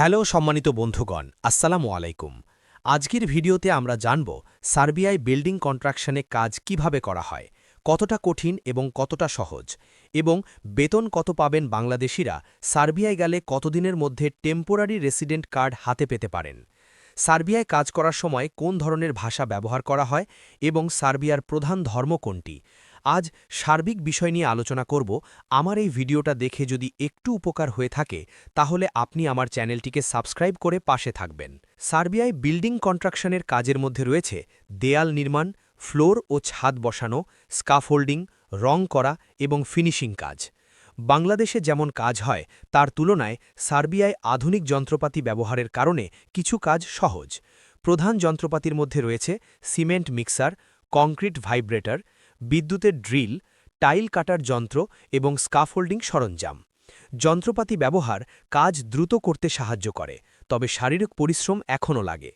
Hello সম্মানিত বন্ধুগণ, আসসালামু আলাইকুম। আজকের ভিডিওতে আমরা জানব সার্বিয়ায় বিল্ডিং কন্ট্রাকশনে কাজ কীভাবে করা হয়, কতটা কঠিন এবং কতটা সহজ, এবং বেতন কত পাবেন বাংলাদেশিরা, সার্বিয়ায় গেলে কতদিনের মধ্যে টেম্পোরারি রেসিডেন্ট কার্ড হাতে পেতে পারেন, সার্বিয়ায় কাজ করার সময় কোন ধরনের ভাষা ব্যবহার করা হয়, এবং সার্বিয়ার প্রধান ধর্ম কোনটি আজ সার্বিক বিষয় নিয়ে আলোচনা করব। আমার এই ভিডিওটা দেখে যদি একটু উপকার হয়ে থাকে, তাহলে আপনি আমার চ্যানেলটিকে সাবস্ক্রাইব করে পাশে থাকবেন। সার্বিয়ায় বিল্ডিং কন্ট্রাকশনের কাজের মধ্যে রয়েছে দেয়াল নির্মাণ, ফ্লোর ও ছাদ বসানো, স্কাফোল্ডিং, রং করা এবং ফিনিশিং কাজ। বাংলাদেশে যেমন কাজ হয়, তার তুলনায় সার্বিয়ায় আধুনিক যন্ত্রপাতি ব্যবহারের কারণে কিছু কাজ সহজ। প্রধান যন্ত্রপাতির মধ্যে রয়েছে সিমেন্ট মিক্সার, কংক্রিট ভাইব্রেটর বিদ্যুতের ড্রিল, টাইল কাটার যন্ত্র এবং স্কাফোল্ডিং সরঞ্জাম। যন্ত্রপাতি ব্যবহার কাজ দ্রুত করতে সাহায্য করে, তবে শারীরিক পরিশ্রম এখনও লাগে।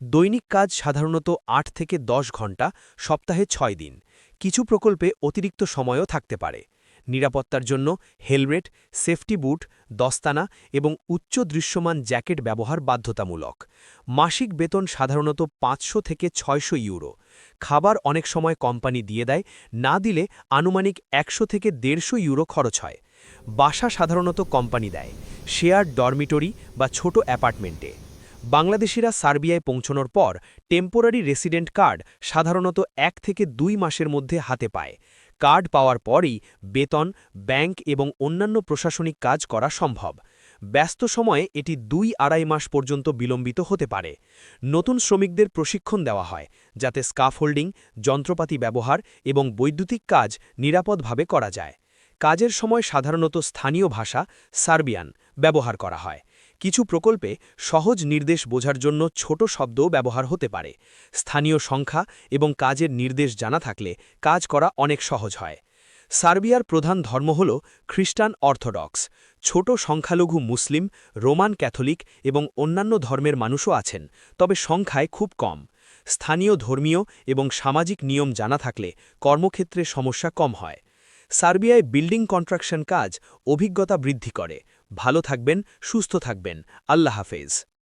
দৈনিক কাজ সাধারণত আট থেকে দশ ঘণ্টা, সপ্তাহে ছয় দিন। কিছু প্রকল্পে অতিরিক্ত সময়ও থাকতে পারে। নিরাপত্তার জন্য হেলমেট, সেফটি বুট, দস্তানা এবং উচ্চ দৃশ্যমান জ্যাকেট ব্যবহার বাধ্যতামূলক। মাসিক বেতন সাধারণত পাঁচশো থেকে ছয়শো ইউরো। খাবার অনেক সময় কোম্পানি দিয়ে দেয়, না দিলে আনুমানিক একশো থেকে দেড়শো ইউরো খরচ হয়। বাসা সাধারণত কোম্পানি দেয়, শেয়ার ডরমিটরি বা ছোট অ্যাপার্টমেন্টে। বাংলাদেশিরা সার্বিয়ায় পৌঁছনোর পর টেম্পোরারি রেসিডেন্ট কার্ড সাধারণত এক থেকে দুই মাসের মধ্যে হাতে পায়। কার্ড পাওয়ার পরই বেতন, ব্যাংক এবং অন্যান্য প্রশাসনিক কাজ করা সম্ভব। ব্যস্ত সময়ে এটি দুই আড়াই মাস পর্যন্ত বিলম্বিত হতে পারে। নতুন শ্রমিকদের প্রশিক্ষণ দেওয়া হয়, যাতে স্কাফোল্ডিং, যন্ত্রপাতি ব্যবহার এবং বৈদ্যুতিক কাজ নিরাপদভাবে করা যায়। কাজের সময় সাধারণত স্থানীয় ভাষা, সার্বিয়ান, ব্যবহার করা হয়। কিছু প্রকল্পে সহজ নির্দেশ বোঝার জন্য ছোট শব্দও ব্যবহার হতে পারে। স্থানীয় সংখ্যা এবং কাজের নির্দেশ জানা থাকলে কাজ করা অনেক সহজ হয়। সার্বিয়ার প্রধান ধর্ম হল খ্রিস্টান অর্থোডক্স। ছোট সংখ্যালঘু মুসলিম, রোমান ক্যাথলিক এবং অন্যান্য ধর্মের মানুষও আছেন, তবে সংখ্যায় খুব কম। স্থানীয় ধর্মীয় এবং সামাজিক নিয়ম জানা থাকলে কর্মক্ষেত্রে সমস্যা কম হয়। সার্বিয়ায় বিল্ডিং কন্ট্রাকশন কাজ, অভিজ্ঞতা বৃদ্ধি করে। ভালো থাকবেন, সুস্থ থাকবেন। আল্লাহ হাফেজ।